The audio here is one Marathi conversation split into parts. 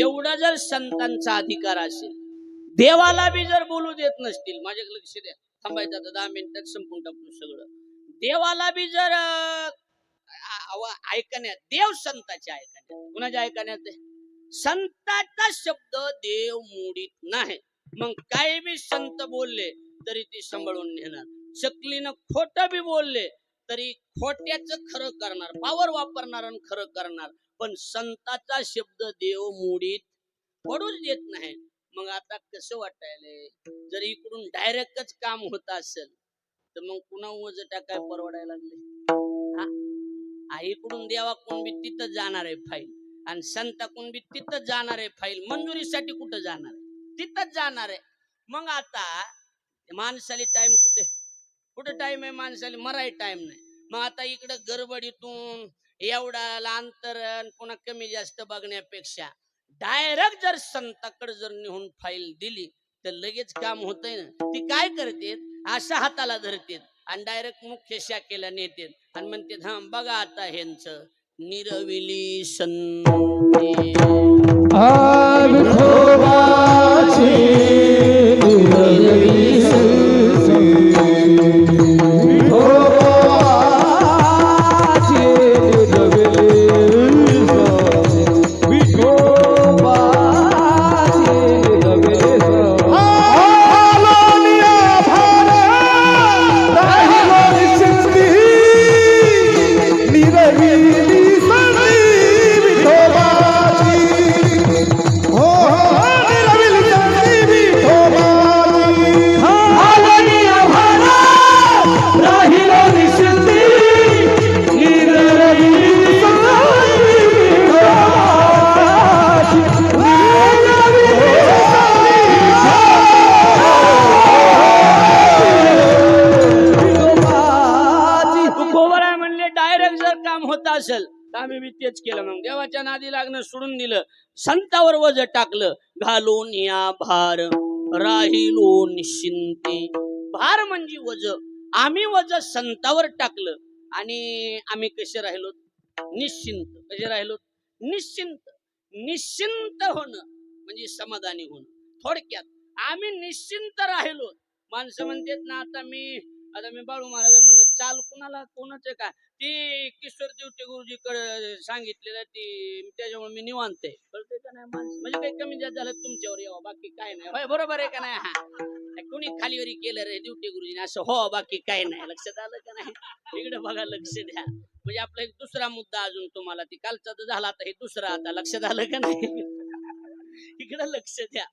एवढा जर संतांचा अधिकार असेल देवाला बी जर बोलू देत नसतील माझ्या लक्ष द्या. थांबायचं आता दहा मिनिटात संपून टाकू सगळं. देवाला बी जर ऐकण्यात देव संताचे ऐकण्यात कुणाच्या ऐकण्यात? संताचा शब्द देव मोडीत नाही. मग काही बी संत बोलले तरी ते सांभाळून नेणार शकलीनं खोट बी बोलले तरी खोट्याच खरं करणार पावर वापरणार आणि खरं करणार. पण संताचा शब्द देव मोडीत पडूच देत नाही मग आता कसं वाटायलंय जर इकडून डायरेक्टच काम होत असेल तर मग पुन्हा वज टाकाय परवडायला लागले? इकडून देवा कोण बी तिथं जाणार आहे फाईल. आणि संता कोण बी तिथं जाणार आहे फाईल. मंजुरीसाठी कुठं जाणार आहे? तिथंच जाणार आहे. मग आता माणसाली टाइम कुठे? कुठं टाइम आहे माणसाला? मराय टाइम नाही. मग आता इकडं गडबडीतून एवढा अंतर अन पुन्हा कमी जास्त बघण्यापेक्षा डायरेक्ट जर संताकडे जर नेहून फाईल दिली तर लगेच काम होतंय ना. ती काय करते अशा हाताला धरतेत आणि डायरेक्ट मुख्य शाखेला नेतेत आणि म्हणते हा बघा आता ह्यांच निरविली सं देवाच्या नादी लागणं सोडून दिलं. संतावर वज टाकलं. घालून या भार राहिलो निश्चिंते भार म्हणजे वज. आम्ही वज संतावर टाकलं. आणि आम्ही कसे राहिलो? निश्चिंत. कसे राहिलो? निश्चिंत. निश्चिंत होणं म्हणजे समाधानी होणं. थोडक्यात आम्ही निश्चिंत राहिलो. माणसं म्हणतात ना आता मी आता मी बाळू महाराज चाल कुणाला कोणाचे का? ती किशोर देवटे गुरुजीकडे सांगितलेलं ती त्याच्यामुळे मी निवांत आहे. कळतंय का नाही माणसं? म्हणजे काही कमी जास्त झालं तुमच्यावर यावं बाकी काय नाही. होय, बरोबर आहे का नाही? हा. कुणी खालीवरी केलं रे देवटे गुरुजीने? असं हो बाकी काय नाही. लक्षात आलं का नाही? इकडे बघा लक्ष द्या. म्हणजे आपला एक दुसरा मुद्दा अजून तुम्हाला ती कालचा तर झाला आता हे दुसरा आता. लक्षात आलं का नाही? इकडे लक्ष द्या.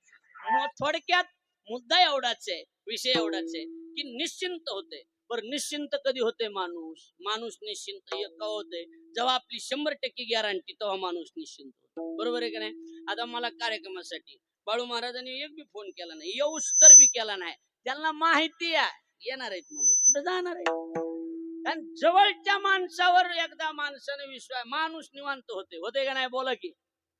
मग थोडक्यात मुद्दा एवढाच आहे विषय एवढाच आहे की निश्चिंत होते. पर निश्चिंत कधी होते माणूस? माणूस निश्चिंत एक का होते जेव्हा आपली शंभर टक्के गॅरंटी तेव्हा माणूस निश्चिंत होतो. बरोबर आहे का नाही? आता मला कार्यक्रमासाठी बाळू महाराजांनी एक बी फोन केला नाही येऊस तर बी केला नाही. त्यांना माहिती आहे. येणार आहेत म्हणून. कुठे जाणार आहे कारण जवळच्या माणसावर एकदा माणसाने विश्वास माणूस निवांत होते होते का नाही? बोला की.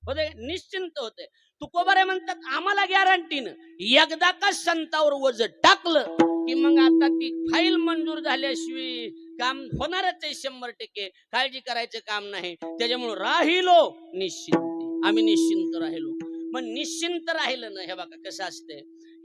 होते निश्चिंत होते तुकोबारे म्हणतात आम्हाला गॅरंटीनं एकदा का संतावर वज टाकलं की मग आता ती फाईल मंजूर झाल्याशिवाय काम होणारच आहे शंभर टक्के. काळजी करायचं काम नाही. त्याच्यामुळे राहिलो निश्चिंत. आम्ही निश्चिंत राहिलो. मग निश्चिंत राहिलं ना हे बघा कसं असतंय.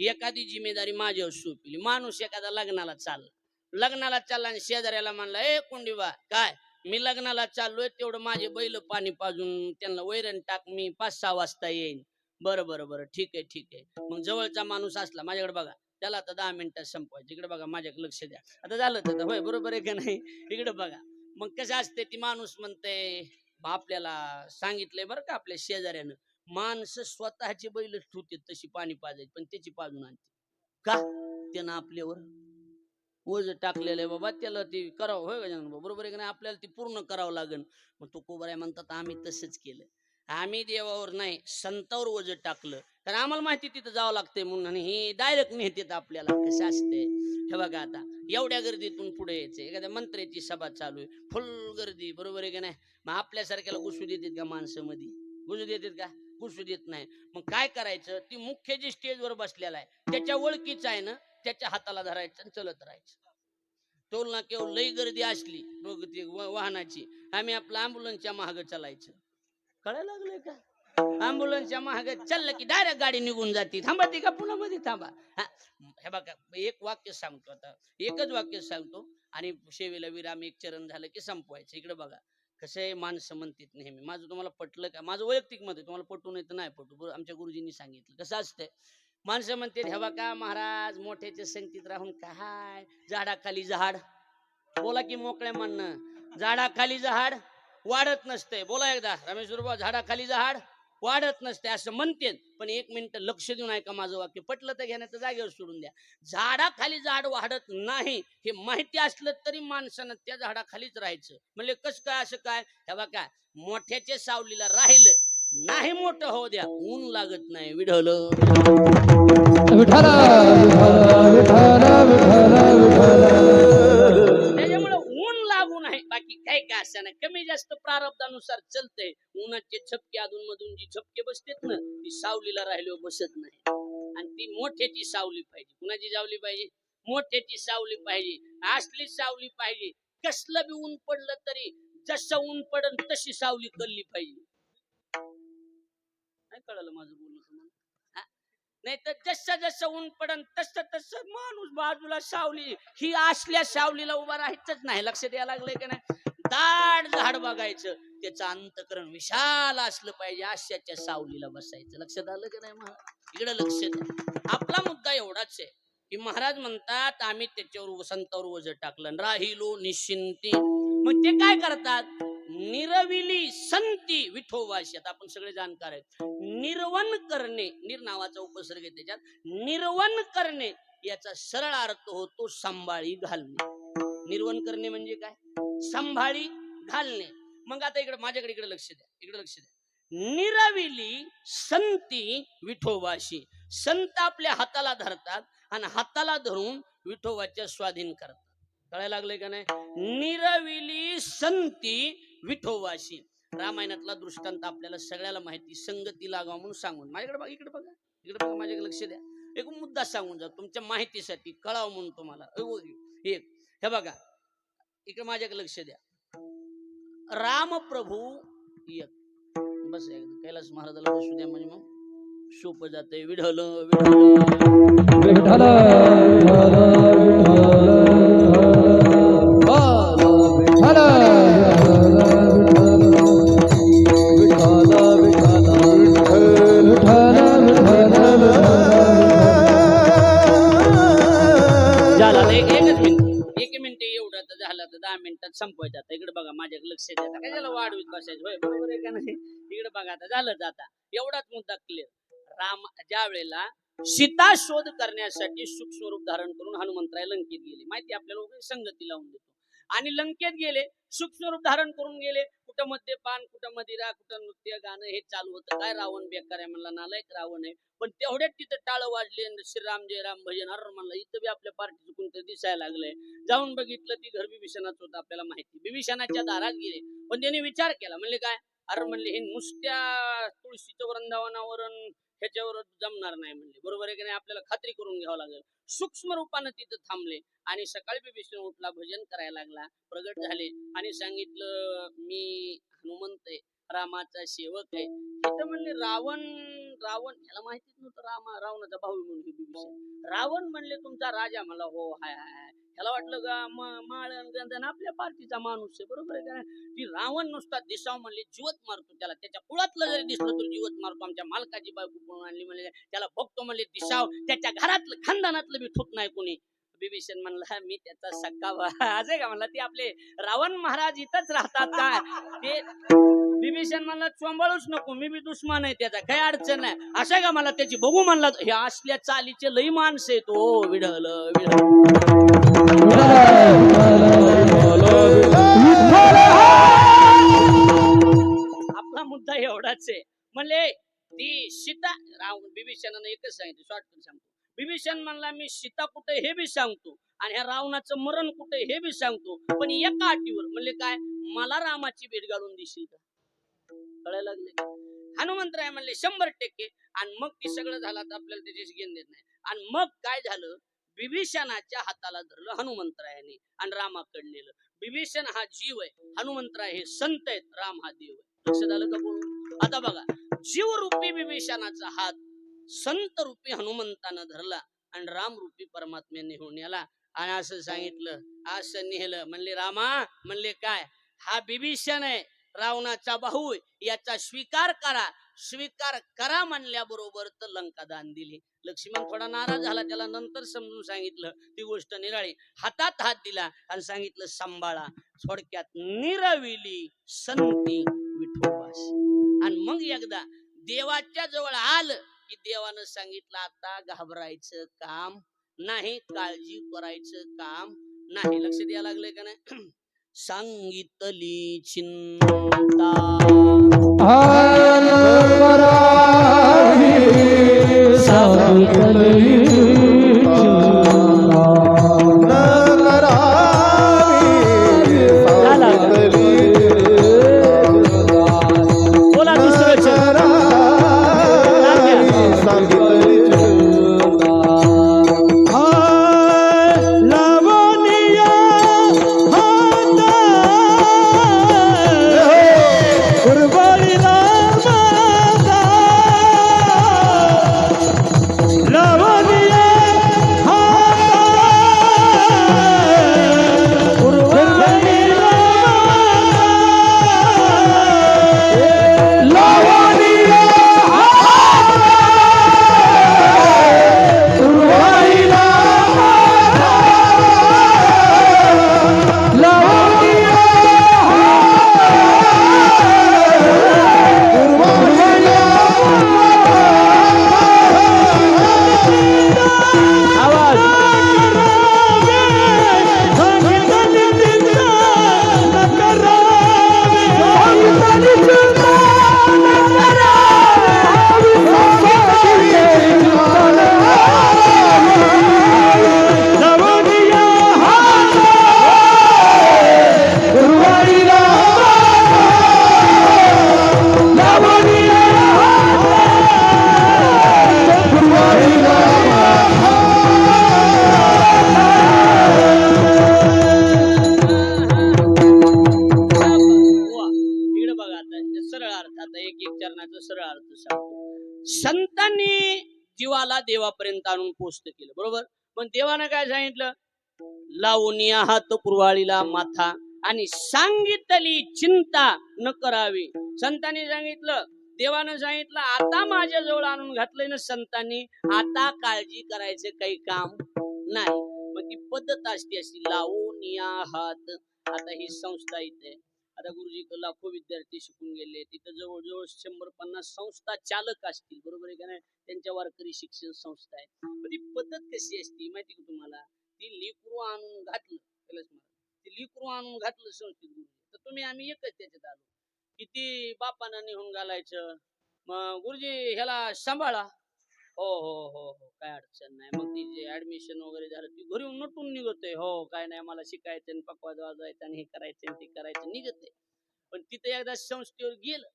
एखादी जिम्मेदारी माझ्यावर सोपली. माणूस एखादा लग्नाला चालला. लग्नाला चालला आणि शेजाऱ्याला म्हणला ए कुंडीबा काय? मी लग्नाला चाललोय तेवढं माझे बैल पाणी पाजून त्यांना वैरण टाक मी पाच सहा वाजता येईन. बरं बरं बरं. ठीक आहे ठीक आहे. मग जवळचा माणूस असला माझ्याकडे बघा. त्याला आता दहा मिनिटात संपवायचं इकडे बघा माझ्याकडे लक्ष द्या. आता झालं तर होय बरोबर आहे का नाही? इकडे बघा. मग कसं असते ती माणूस म्हणते आपल्याला सांगितलंय बरं का आपल्या शेजाऱ्यानं माणसं स्वतःची बैल ठेवते तशी पाणी पाजायची पण त्याची पाजून आणते. का? त्यानं आपल्यावर ओझ टाकलेलं आहे बाबा त्याला ते करावं होय का बरोबर आहे का नाही? आपल्याला ती पूर्ण करावं लागेल मग तो कोबराय म्हणतात आम्ही तसंच केलं. आम्ही देवावर नाही संतावर ओझ टाकलं. तर आम्हाला माहिती तिथं जावं लागतंय म्हणून हे डायरेक्ट नेतेत आपल्याला कसं असते हे बघा आता एवढ्या गर्दीतून पुढे यायचं. एखाद्या मंत्र्याची सभा चालू आहे. फुल गर्दी बरोबर आहे का नाही? मग आपल्यासारख्याला घुसू देतात का माणसं मध्ये घुसू देतात का? घुसू देत नाही. मग काय करायचं? ती मुख्य जी स्टेजवर बसलेला आहे त्याच्या ओळखीच आहे ना त्याच्या हाताला धरायचं आणि चलत राहायचं. टोल ना केवळ लई गर्दी असली ती वाहनाची. आम्ही आपलं अँब्युलन्सच्या मागं चालायचं. कळायला लागलंय का? अँब्युलन्सच्या महाग चाललं की डायरेक्ट गाडी निघून जाते. थांबा ती का पुन्हा मध्ये थांबा. हे बघा एक वाक्य सांगतो आता. एकच वाक्य सांगतो आणि शेवेला विराम एक चरण झालं की संपवायचं. इकडे बघा कसं आहे माणसं म्हणतात नेहमी. माझं तुम्हाला पटलं का? माझं वैयक्तिक मत तुम्हाला पटू नाही तर नाही पटू. आमच्या गुरुजींनी सांगितलं. कसं असतंय? माणसं म्हणतात हे बघा महाराज मोठ्याच्या संगतीत राहून काय? झाडाखाली झाड. बोला की मोकळ्या म्हणणं झाडाखाली झाड वाढत नसते बोला एकदा रमेश बरोबर झाडाखाली झाड वाढत नसते असं म्हणते पण एक मिनिट लक्ष देऊन ऐका माझं वाक्य. पटलं तर घेण्याचं जागेवर सोडून द्या. झाडाखाली झाड वाढत नाही हे माहिती असलं तरी माणसानं त्या झाडाखालीच राहायचं. म्हणजे कसं काय असं काय? हे बघा मोठ्याच्या सावलीला राहिलं नाही मोठं होऊ द्या. ऊन लागत नाही विढवलं नाही प्रारब्धानुसार चलतंय. उन्हाचे झपके अधून मधून जी झपके बसतेत ना ती सावलीला राहिले बसत नाही. आणि ती मोठ्याची सावली पाहिजे. कुणाची सावली पाहिजे? मोठ्याची सावली पाहिजे. असली सावली पाहिजे. कसलं बी ऊन पडलं तरी जसं ऊन पडन तशी सावली कळली पाहिजे. नाही कळलं माझं बोलणं तुम्हाला नाही तर जसं जसं ऊन पडन तस तस माणूस बाजूला सावली ही असल्या सावलीला उभा राहायचंच नाही. लक्ष द्यायला लागलंय का नाही? दाट झाड बघायचं. त्याचं अंतकरण विशाल असलं पाहिजे आशाच्या सावलीला बसायचं. लक्षात आलं का नाही मग? इकडे लक्ष द्या. आपला मुद्दा एवढाच आहे की महाराज म्हणतात आम्ही त्याच्यावर संतावर वजन टाकलं. राहिलो निश्चिंती. मग ते काय करतात? निरविली संती विठोबाशी आता आपण सगळे जाणकार आहेत. निर्वण करणे निर नावाचा उपसर्ग आहे त्याच्यात. निर्वण करणे याचा सरळ अर्थ होतो सांभाळी घालणे. निर्वन करणे म्हणजे काय? सांभाळी घालणे. मग आता इकडे माझ्याकडे इकडे लक्ष द्या. इकडे लक्ष द्या. निराविली संती विठोबाशी. संत आपल्या हाताला धरतात आणि हाताला धरून विठोबाच्या स्वाधीन करतात. कळायला लागले का नाही? निरविली संती विठोबाशी. रामायणातला दृष्टांत आपल्याला सगळ्याला माहिती संगती लागावा म्हणून सांगून. माझ्याकडे बघा इकडे बघा. इकडे बघा माझ्याकडे लक्ष द्या. एक मुद्दा सांगून जा तुमच्या माहितीसाठी कळावं म्हणून तुम्हाला. एक. हे बघा. इकडे माझ्याकडे लक्ष द्या. रामप्रभू एक. बस कैलास महाराजाला बसू द्या म्हणजे मग. सोपं जातंय. विढलं विढलं झालं एकच मिनिट. तर दहा मिनिटात संपवायचं आता इकडे बघा माझ्याकडे लक्ष द्या काय त्याला वाढवीत बसायचं? होय बरोबर आहे का नाही? इकडे बघा आता झालं आता एवढाच मुद्दा क्लिअर राम ज्या वेळेला सीता शोध करण्यासाठी सुख स्वरूप धारण करून हनुमंतराय लंकेत गेले. माहिती आपल्याला संगती लावून देतो. आणि लंकेत गेले सुख स्वरूप धारण करून गेले कुठं मद्यपान कुठं मदिरा कुठं नृत्य गाणं हे चालू होतं. काय रावण बेकार आहे म्हणला नालायक रावण आहे. पण तेवढ्यात तिथं टाळं वाजले श्रीराम जय राम भजन हर म्हणलं. इथं बी आपल्या पार्टीचं कोणतरी दिसायला लागलंय. जाऊन बघितलं ती घर बिभीषणाचं होतं आपल्याला माहिती. बिभीषणाच्या दारात गेले. पण त्यांनी विचार केला. म्हणले काय? अरे म्हणले हे नुसत्या तुळशीच्या वृंदावनावरून ह्याच्यावर जमणार नाही म्हणले. बरोबर आहे की नाही? आपल्याला खात्री करून घ्यावं लागेल. सूक्ष्म रूपानं तिथं थांबले आणि सकाळी बिभीषण उठला भजन करायला लागला प्रगट झाले आणि सांगितलं मी हनुमंत आहे रामाचा सेवक आहे. तिथं म्हणले रावण रावण ह्याला माहितीच नव्हतं रामा रावणाचा भाऊ म्हणून रावण म्हणले तुमचा राजा. मला हो हाय हाय हाय. त्याला वाटलं का माळ गंधन आपल्या पार्टीचा माणूस आहे बरोबर आहे का ती रावण नुसता दिसाव म्हणले जीवत मारतो त्याला. त्याच्या कुळातलं जरी दिसलं तर जीवत मारतो. आमच्या मालकाची बायको कोण आणली म्हणले त्याला बघतो म्हणले दिसाव. त्याच्या घरातलं खानदानातलं मी ठोक नाही कोणी. बिभीषण म्हणला मी त्याचा सक्का असे का म्हणला ते आपले रावण महाराज इथंच राहतात का? ते बिभीषण म्हणला चोंबाळूच नको मी बी दुश्मन आहे त्याचा काही अडचण नाही. असं का मला त्याची बघू म्हणला हे असल्या चालीचे लई माणसे तो विढल विढल आपला मुद्दा एवढाच आहे. म्हणले ती सीता रावण बिभीषणानं एकच सांगितलं शॉर्टकट सांगतो. बिभीषण म्हणला मी सीता कुठे हे बी सांगतो आणि ह्या रावणाचं मरण कुठे हे बी सांगतो. पण एका अटीवर. म्हणले काय? मला रामाची भेट घालून देशील का? कळायला लागले. हनुमंतराय म्हणले शंभर टक्के. आणि मग ती सगळं झालं तर आपल्याला त्याच्याशी घेऊन देत नाही. आणि मग काय झालं? बिभीषणाच्या हाताला धरलं हनुमंतरायाने आणि रामाकडे नेलं. बिभीषण हा जीव आहे. हनुमंतराय हे संत आहेत. राम हा देव आहे. लक्षात आलं का बोलून? आता बघा. जीवरूपी विभीषणाचा हात संत रूपी हनुमंतानं धरला आणि राम रूपी परमात्म्याने होऊन याला आणि असं सांगितलं असं नेहलं म्हणले रामा म्हणले काय? हा बिभीषण आहे. रावणाचा भाऊ याचा स्वीकार करा. स्वीकार करा म्हणल्याबरोबर तर लंका दान दिली. लक्ष्मण थोडा नाराज झाला. त्याला नंतर समजून सांगितलं ती गोष्ट निराळी. हातात हात दिला आणि सांगितलं सांभाळा. थोडक्यात निरविली संती विठोबास. आणि मग एकदा देवाच्या जवळ आलं की देवानं सांगितलं आता घाबरायचं काम नाही काळजी करायचं काम नाही. लक्ष द्यायला लागलंय का नाही? सांगितली चिंता Alvarai, sabkalai. जीवाला देवापर्यंत आणून पोचत केलं बरोबर? पण देवानं काय सांगितलं? लावून या हात कुरवाळीला माथा आणि सांगितली चिंता न करावी. संतांनी सांगितलं देवानं सांगितलं आता माझ्या जवळ आणून घातलंय ना संतांनी आता काळजी करायचं काही काम नाही. मग ती पद्धत असते अशी लावून या हात. आता ही संस्था इथे आता गुरुजी लाखो विद्यार्थी शिकून गेले. तिथं जवळजवळ शंभर पन्नास संस्था चालक असतील. बरोबर आहे का नाही? त्यांच्या वारकरी शिक्षण संस्था आहे ती पद्धत कशी असती माहिती का तुम्हाला? ती लिकरू आणून घातलं. त्यालाच मला ती लिकरू आणून घातलं संस्थेत गुरुजी. तर तुम्ही आम्ही एकच त्याच्यात आलो. किती बापानं निघून घालायचं? मग गुरुजी ह्याला सांभाळा. हो हो हो हो. काय अडचण नाही. मग ती जे ऍडमिशन वगैरे झालं ती घरी नटून निघतोय. हो काय नाही मला शिकायचं आणि पकवाज वाजवायचं आणि हे करायचं आणि ते करायचं निघतंय. पण तिथे एकदा संस्थेवर गेलं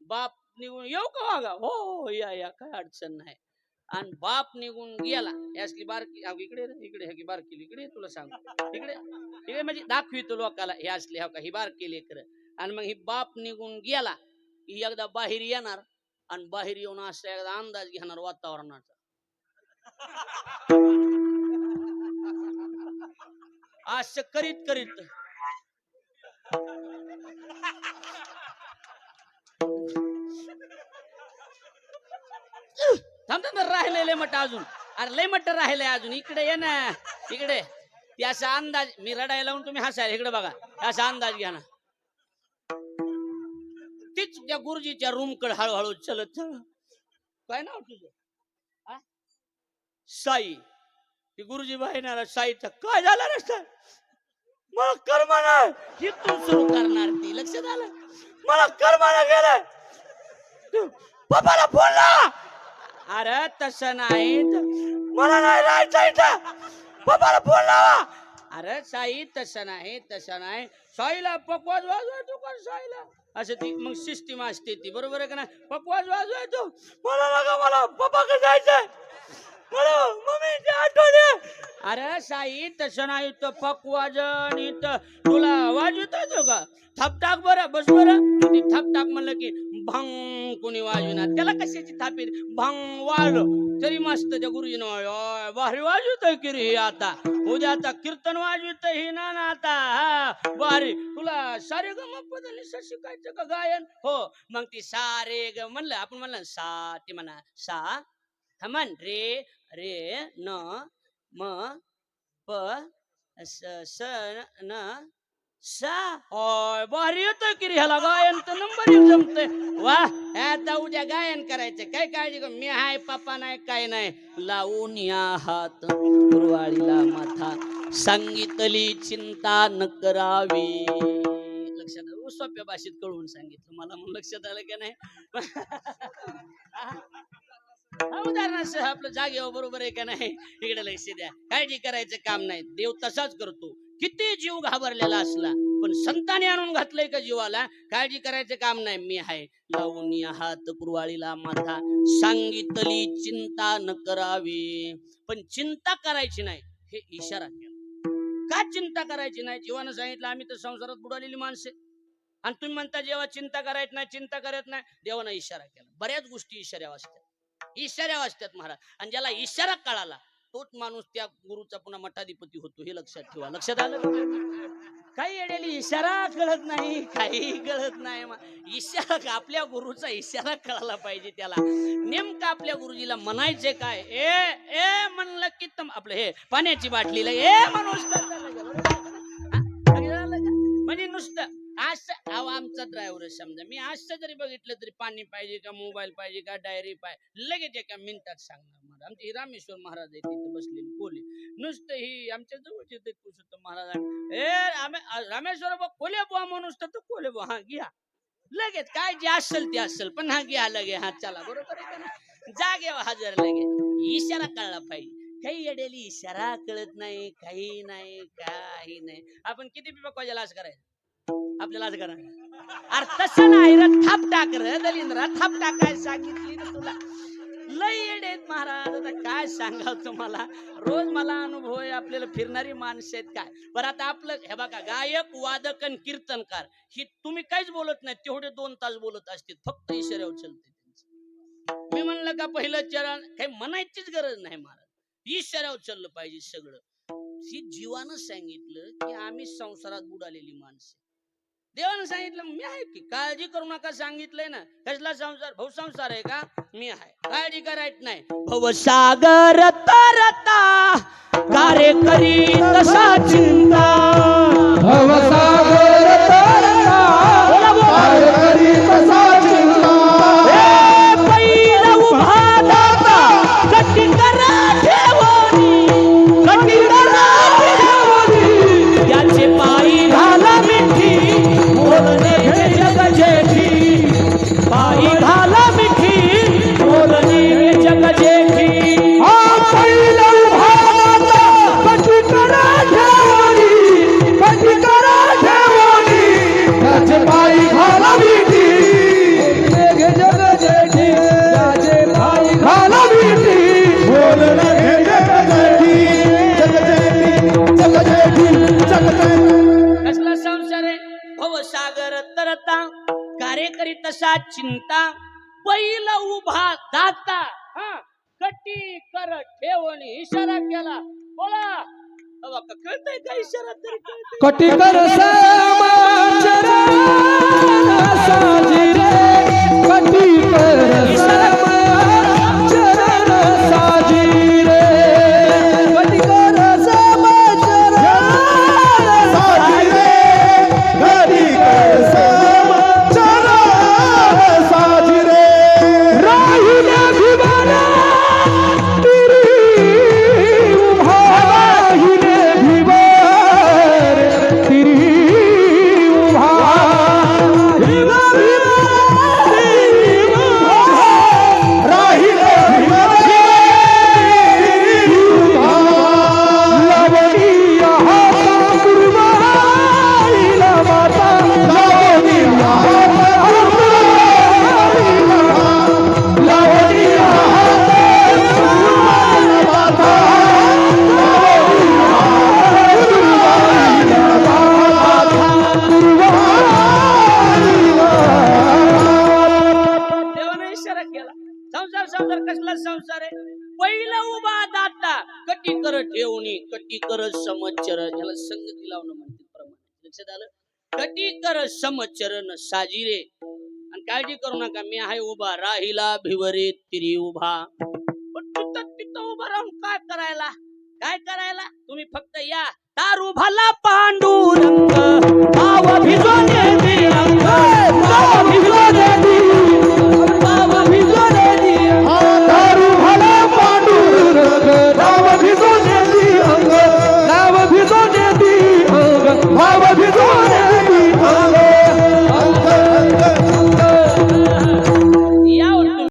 बाप निघून येऊ का वागा हो, हो हो या या काय अडचण नाही. आणि बाप निघून गेला. यासली बारकी इकडे इकडे ह्या की बारकी इकडे तुला सांग इकडे इकडे म्हणजे दाखवितो लोकाला हे असले हा का ही बारकी लेकर. आणि मग ही बाप निघून गेला ही एकदा बाहेर येणार आणि बाहेर येऊन असं एकदा अंदाज घेणार वातावरणाचा. असं करीत करीत. थांब थांब राहिले लय मट अजून. अरे लय मट राहिले अजून. इकडे ये ना. इकडे. ती असा अंदाज मी रडायला लावून तुम्ही हसायला. इकडे बघा. असा अंदाज घ्या ना. तीच त्या गुरुजीच्या रूमकडे हळूहळू चलत चल. काय नाव तुझं? साई. ती गुरुजी बाहेर साईचा काय झालं रस्ता मला कर्माना ही तू सुरू करणार ती. लक्षात आलं? मला कर्माना गेलं पप्पाला फोन लावा अरे तसं नाही. त- मला नाही राहायचं इथं. पप्पाला फोन लावा. अरे साई तसं नाही तसं नाही. साईला पकवाज वाजवा तू कर साईला. असं ती मग सिस्टीम असते ती. बरोबर आहे का नाही? पकवाज वाजवायचो मला लागा मला. पप्पा जायचंय मला मम्मीची आठवण अरे साई तसं नाही तर पकवाजन इथं. तुला आवाज येतो का थपटाक बरं बस बरं. ती थाप म्हणलं की भंग कोणी वाजविना त्याला कशाची थापीर भंग वाढ तरी मस्त त्या गुरुजीनं "ओय, भारी वाजवतोय की रे आता? उद्या आता कीर्तन वाजवित ही ना ना आता. हा भारी तुला सारे ग मग बदलली शिकायचं का गायन? हो. मग ती सारे ग म्हणलं आपण म्हणलं सा ती म्हणा. सा थमन रे रे न म प स स न भारी येतोय की रे ह्याला गायन तर नंबर एक वा आता उद्या गायन करायचं. काय काळजी मी हाय पापा नाही काय नाही. लावून या हात गुरुवाळीला माथा. सांगितली चिंता न करावी. लक्षात आलं? सोप्या भाषेत कळवून सांगितलं. मला मग लक्षात आलं का नाही? उदाहरणार्थ आपलं जागेवर बरोबर आहे का नाही? इकडे लक्ष द्या. काळजी करायचं काम नाही. देव तसाच करतो. किती जीव घाबरलेला असला. पण संताने आणून घातलंय का जीवाला? काळजी करायचं काम नाही. मी आहे. लावून हात कुरवाळीला माथा सांगितली चिंता न करावी. पण चिंता करायची नाही हे इशारा केला. का चिंता करायची नाही? जीवानं सांगितलं आम्ही तर संसारात बुडालेली माणसे. आणि तुम्ही म्हणता जेव्हा चिंता करायची नाही चिंता करत नाही. देवानं इशारा केला. बऱ्याच गोष्टी इशाऱ्या वाचतात इशाऱ्या वाचतात महाराज. आणि ज्याला इशारा कळाला तोच माणूस त्या गुरुचा पुन्हा मठाधिपती होतो हे लक्षात ठेवा. लक्षात आलं काही येडेली इशारा कळत नाही काही कळत नाही. इशारा आपल्या गुरुचा इशारा कळाला पाहिजे त्याला. नेमकं आपल्या गुरुजीला म्हणायचे काय? ए ए म्हणलं की तम आपलं हे पाण्याची बाटलीला ए माणूस! म्हणजे नुसतं असं अहो आमचा ड्रायव्हर समजा. मी असं जरी बघितलं तरी पाणी पाहिजे का मोबाईल पाहिजे का डायरी पाहिजे लगेच एका मिनिटात सांगणार. महाराज आमचे रामेश्वर महाराज आहे तिथे बसलेले कोले नुसतं ही आमच्या जवळचे ते पुरुषोत्तम महाराज आहे. ए रामेश्वर बा कोले बुवा म्हणून तर तो कोले बुवा. हा घ्या. लगेच काय जे असेल ते असेल. पण हा घ्या लगे. हा चला बरोबर आहे का हो, हजर लगे. इशारा कळला पाहिजे. काही येडेली इशारा कळत नाही काही नाही काही नाही. आपण किती पिपा कोजाला असं करायचं? आपल्याला असं करायचं अरे तसं नाही रे. थाप टाक रे दलिंद्रा. थाप टाकाय सांगितली ना तुला. लय येडे आहेत महाराज. आता काय सांगाव तुम्हाला? रोज मला अनुभव आहे आपल्याला फिरणारी माणसं आहेत काय? बरं आता आपलं हे बघा गायक वादक आणि कीर्तनकार ही तुम्ही काहीच बोलत नाही तेवढे दोन तास बोलत असतील. फक्त इशाऱ्यावर चलते मी म्हणलं का पहिलं चरण काही म्हणायचीच गरज नाही महाराज. इशाऱ्यावर चाललं पाहिजे सगळं. ही जीवानं सांगितलं की आम्ही संसारात बुडालेली माणसं देवानं सांगितलं मी आहे की? काळजी करू नका सांगितलंय ना. कसला संसार? भाऊ संसार आहे का? मी आहे. काळजी करायच नाही. भवसागर तरता कार्य करी तसा चिंता. ठेवणी इशारा केला. बोला. कळतंय का इशारा तरी? कळतंय. कटिकर समाचरण साजी रे कटिकर समाचरण समचर ह्याला संगती लावणं म्हणते प्रमाण. लक्षात आलं? कटी कर समचरण साजिरे. आणि काळजी करू नका मी आहे उभा. राहिला भिवरे तिरी उभा. पण तिथं तिथं उभा राहून काय करायला? काय करायला? तुम्ही फक्त या. तारू भला पांडुरंग. भाव भिजो दे रंग भाव भिजो दे